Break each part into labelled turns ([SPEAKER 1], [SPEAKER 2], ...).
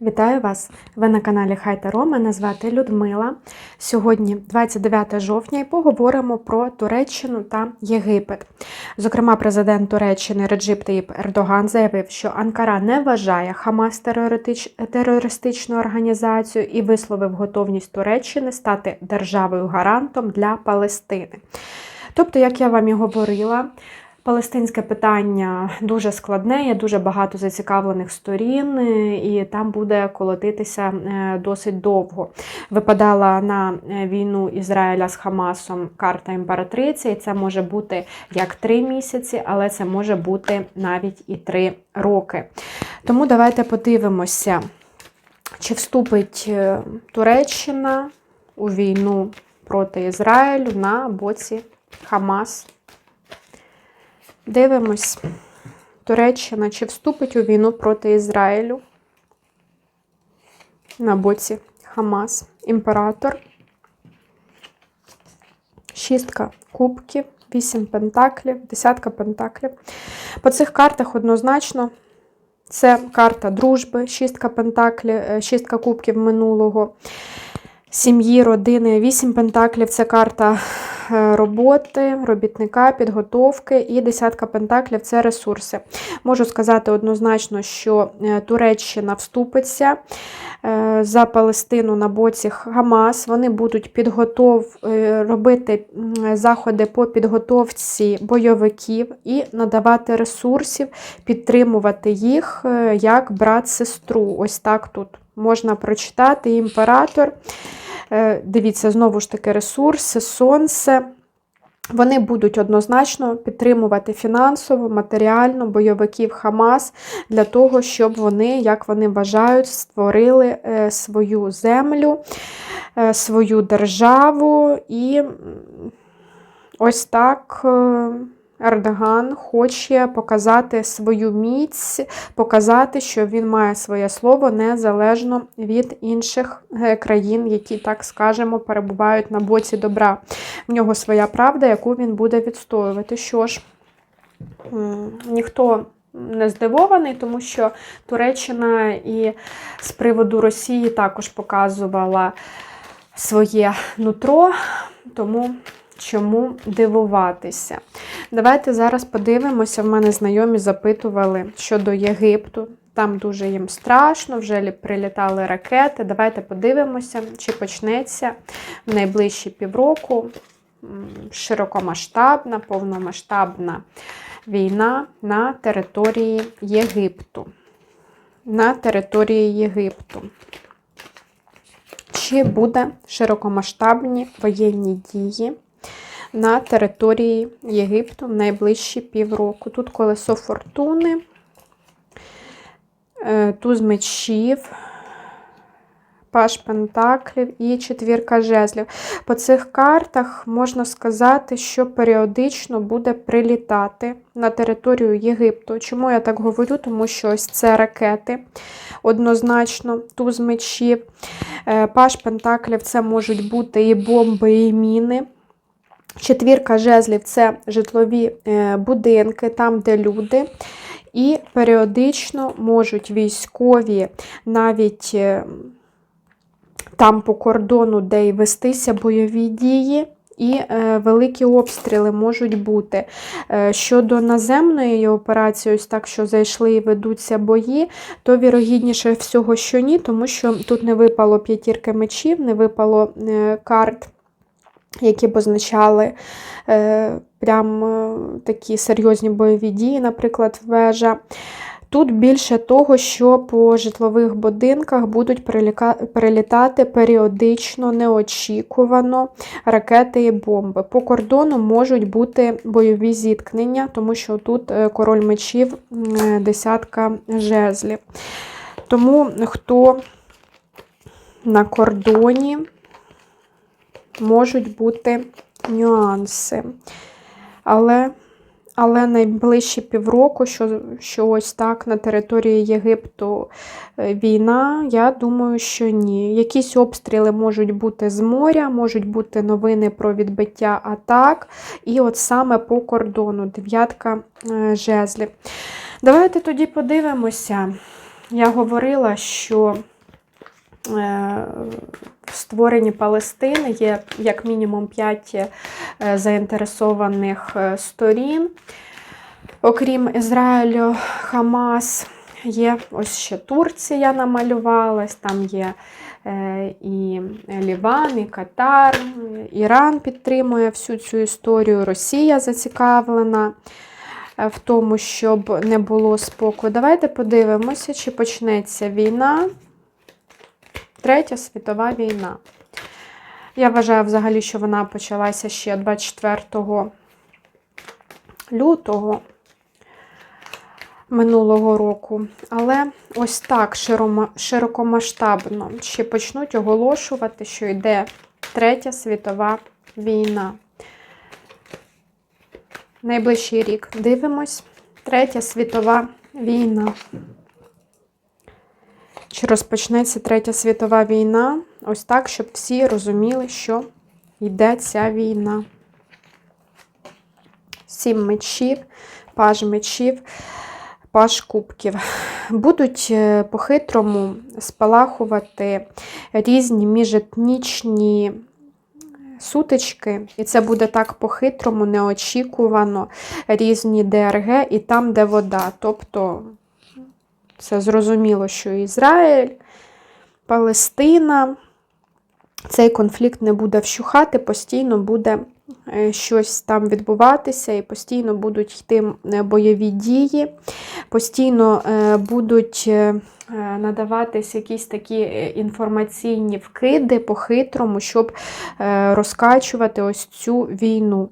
[SPEAKER 1] Вітаю вас! Ви на каналі Хай Таро. Мене звати Людмила. Сьогодні 29 жовтня і поговоримо про Туреччину та Єгипет. Зокрема, президент Туреччини Реджип Таїп Ердоган заявив, що Анкара не вважає Хамас терористичною організацією і висловив готовність Туреччини стати державою-гарантом для Палестини. Тобто, як я вам і говорила, Палестинське питання дуже складне, є дуже багато зацікавлених сторін, е, і там буде колотитися е, досить довго. Випадала на е, війну Ізраїля з Хамасом карта імператриці, і це може бути як три місяці, але це може бути навіть і три роки. Тому давайте подивимося, чи вступить Туреччина у війну проти Ізраїлю на боці Хамас. Дивимось. Туреччина чи вступить у війну проти Ізраїлю на боці Хамас. Імператор. Шістка кубків, вісім пентаклів, десятка пентаклів. По цих картах однозначно це карта дружби, шістка пентаклів, е, шістка кубків минулого, сім'ї, родини, вісім пентаклів це карта роботи, робітника, підготовки і десятка пентаклів це ресурси. Можу сказати однозначно, що е, Туреччина вступиться е, за Палестину на боці Хамас. Вони будуть підготов... е, робити заходи по підготовці бойовиків і надавати ресурсів, підтримувати їх е, як брат-сестру. Ось так тут можна прочитати імператор. Е, Дивіться, знову ж таки, ресурси, сонце. Вони будуть однозначно підтримувати фінансово, матеріально бойовиків Хамас для того, щоб вони, як вони вважають, створили е, свою землю, е, свою державу. І ось так Ердоган хоче показати свою міць, показати, що він має своє слово незалежно від інших е, країн, які, так скажемо, перебувають на боці добра. В нього своя правда, яку він буде відстоювати. Що ж, ніхто не здивований, тому що Туреччина і з приводу Росії також показувала своє нутро, тому чому дивуватися. Давайте зараз подивимося. В мене знайомі запитували щодо Єгипту. Там дуже їм страшно, вже прилітали ракети. Давайте подивимося, чи почнеться в найближчі півроку широкомасштабна, повномасштабна війна на території Єгипту. На території Єгипту. Чи буде широкомасштабні воєнні дії на території Єгипту в найближчі півроку? Тут колесо фортуни, е, туз мечів, паш пентаклів і четвірка жезлів. По цих картах можна сказати, що періодично буде прилітати на територію Єгипту. Чому я так говорю? Тому що ось це ракети, однозначно, туз мечів. Е, Паш Пентаклів це можуть бути і бомби, і міни. Четвірка жезлів це житлові е, будинки, там, де люди. І періодично можуть військові навіть е, там по кордону, де й вестися бойові дії. І е, великі обстріли можуть бути. Щодо наземної операції, ось так, що зайшли і ведуться бої, то вірогідніше всього, що ні, тому що тут не випало п'ятірки мечів, не випало карт, які б означали е, прям е, такі серйозні бойові дії, наприклад, вежа. Тут більше того, що по житлових будинках будуть прилітати періодично, неочікувано ракети і бомби. По кордону можуть бути бойові зіткнення, тому що тут е, король мечів, е, десятка жезлів. Тому хто на кордоні можуть бути нюанси. Але але найближчі півроку, що, що ось так на території Єгипту е, війна, я думаю, що ні. Якісь обстріли можуть бути з моря, можуть бути новини про відбиття атак. І от саме по кордону дев'ятка е, жезлів. Давайте тоді подивимося, я говорила, що е, створенні Палестини є як мінімум 5 е, заінтересованих е, сторін. Окрім Ізраїлю, Хамас, є ось ще Турція намалювалась, там є е, і Ліван, і Катар, Іран підтримує всю цю історію, Росія зацікавлена в тому, щоб не було спокою. Давайте подивимося, чи почнеться війна. Третя світова війна. Я вважаю взагалі, що вона почалася ще 24 лютого минулого року. Але ось так широкомасштабно ще почнуть оголошувати, що йде Третя світова війна. Найближчий рік дивимось. Третя світова війна. Чи розпочнеться Третя світова війна? Ось так, щоб всі розуміли, що йде ця війна. Сім мечів, паж мечів, паж кубків. Будуть е, по-хитрому спалахувати різні міжетнічні сутички, і це буде так по-хитрому, неочікувано, різні ДРГ і там, де вода. Тобто це зрозуміло, що Ізраїль, Палестина. Цей конфлікт не буде вщухати, постійно буде щось там відбуватися, і постійно будуть йти е, бойові дії, постійно е, будуть е, е, надаватись якісь такі е, інформаційні вкиди по-хитрому, щоб е, розкачувати ось цю війну.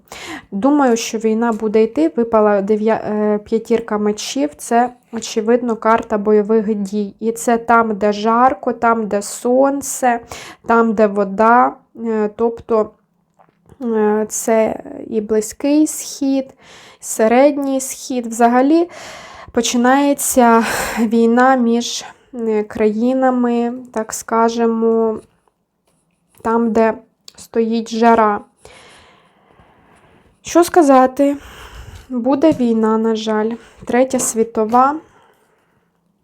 [SPEAKER 1] Думаю, що війна буде йти. Випала е, п'ятірка мечів. Це, очевидно, карта бойових дій. І це там, де жарко, там, де сонце, там, де вода. Е, Тобто е, це і близький схід, середній схід. Взагалі починається війна між е, країнами, так скажемо, там, де стоїть жара. Що сказати? Буде війна, на жаль, третя світова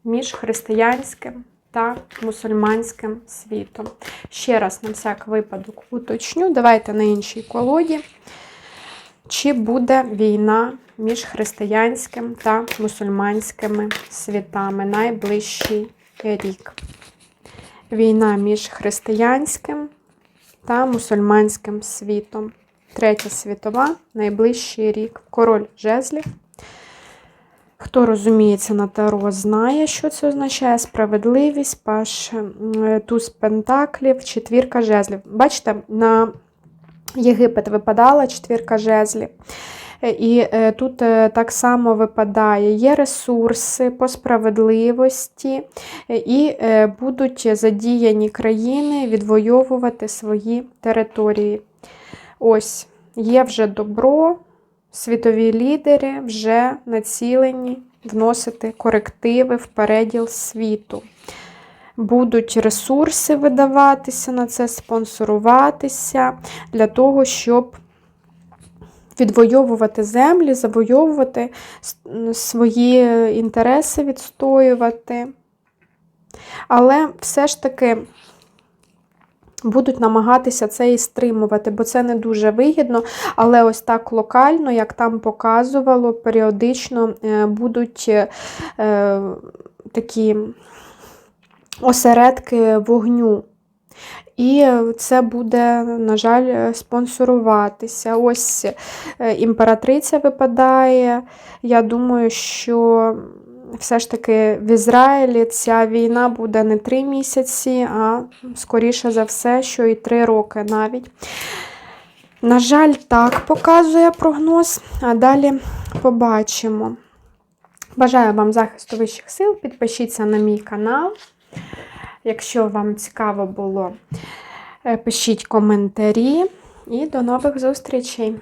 [SPEAKER 1] між християнським та мусульманським світом. Ще раз на всяк випадок уточню. Давайте на іншій колоді. Чи буде війна між християнським та мусульманськими світами найближчий рік? Війна між християнським та мусульманським світом. Третя світова, найближчий рік. Король жезлів. Хто розуміється на таро, знає, що це означає. Справедливість, паш м, туз пентаклів, четвірка жезлів. Бачите, на Єгипет випадала четвірка жезлів. Е, І е, тут е, так само випадає, є ресурси по справедливості, е, і е, будуть задіяні країни відвоювати свої території. Ось, є вже добро, світові лідери вже націлені вносити корективи в переділ світу. Будуть ресурси видаватися на це, спонсоруватися для того, щоб відвоювати землі, завойовувати свої інтереси, відстоювати. Але все ж таки будуть намагатися це і стримувати, бо це не дуже вигідно. Але ось так локально, як там показувало, періодично е, будуть е, е, такі осередки вогню. І це буде, на жаль, спонсоруватися. Ось імператриця випадає. Я думаю, що все ж таки в Ізраїлі ця війна буде не три місяці, а скоріше за все, що і три роки навіть. На жаль, так показує прогноз, а далі побачимо. Бажаю вам захисту вищих сил. Підпишіться на мій канал. Якщо вам цікаво було, е, пишіть коментарі і до нових зустрічей!